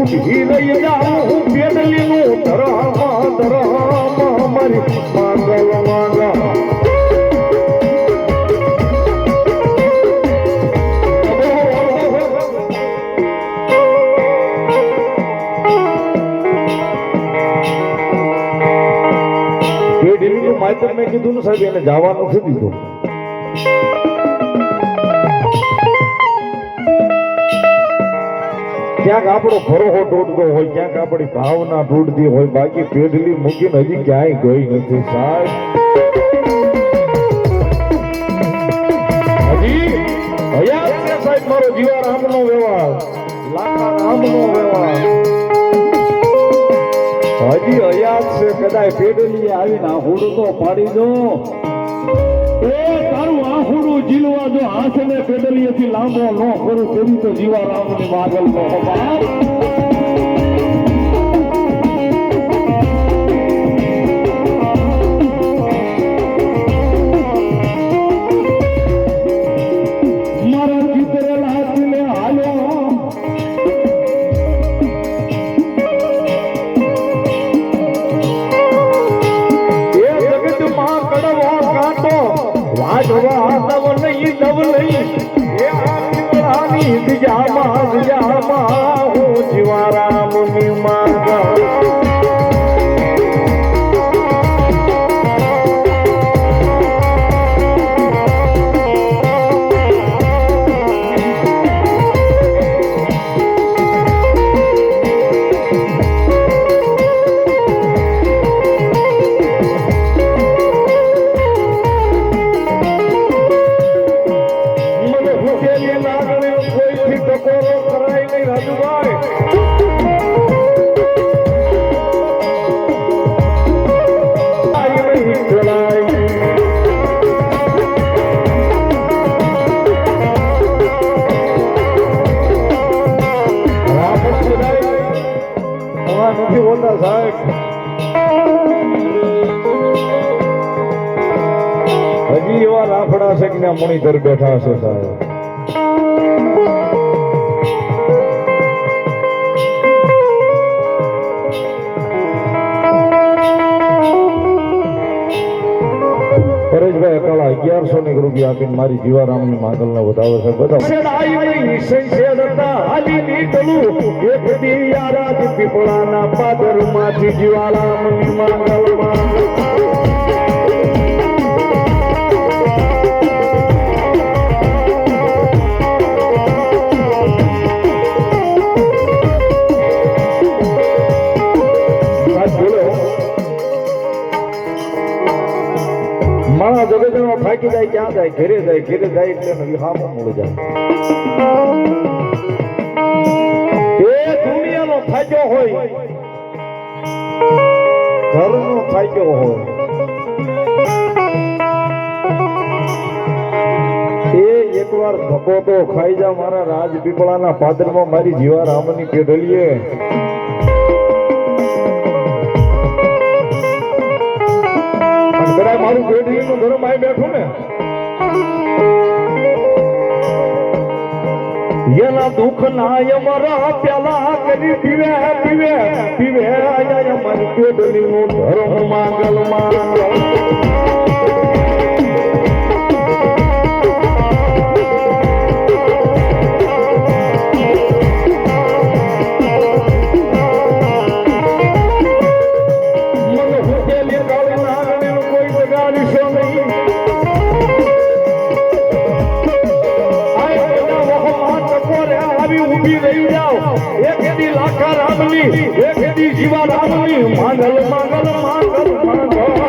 ઉઠી લઈ જાઉં પેડલીનું ધરામા ધરામા મારી માંગલ પેઢીનું માત્ર મેં કીધું સાહેબ, એને જવાનું નથી દીધું. ક્યાંક આપણો ભરોહો તૂટતો હોય ક્યાંક આપણી ભાવના તૂટતી હોય, બાકી પેઢલી મૂકીને હજી ક્યાંય ગઈ નથી. સાહેબ. હજી? સાહેબ મારો જીવા રામનો વ્યવહાર. લાખા રામનો વ્યવહાર. હજી હયાત છે કદાચ પેઢલી આવીને આ પાડી દો. એ તારું આહુડું જીલવા જો હાથને પેડલીએથી લાંબો ન કરું જીવા રામની માગલ નહીં. નવ નહીં એ આની દિજામાં દિજામાં હું નથી હોતા સાહેબ હજી એવા રાફડા છે કે મોનીટર બેઠા હશે સાહેબ. અકાળા અગિયારસો ને રૂપિયા આપીને મારી જીવારામની માંગલને વધાવે છે. બધા પીપળાના પાદરમાંથી જીવારામની માંગલમાં મારા જગતનો થાકી જાય, ક્યાં જાય? ઘેરે જાય ઘેરે જાય એટલે નવી હામો મળી જાય. એ દુનિયાનો થાક્યો હોય, ઘરનો થાક્યો હોય એકવાર ધક્કો તો ખાઈ જા, મારા રાજપીપળાના પાદરમાં મારી જીવા રામની પેઢલીએ. મારું પેઢીનું ધર્મ આવી બેઠું ને. એના દુઃખ ના અમારા પેલા કરી પીવે પીવે પીવે. આયા મારી પેઢી નું ધર્મ માંગલ માંગલ એક એદી લાખા રામની એક જીવા રામની માંગલ માંગલ માંગલ માંગલ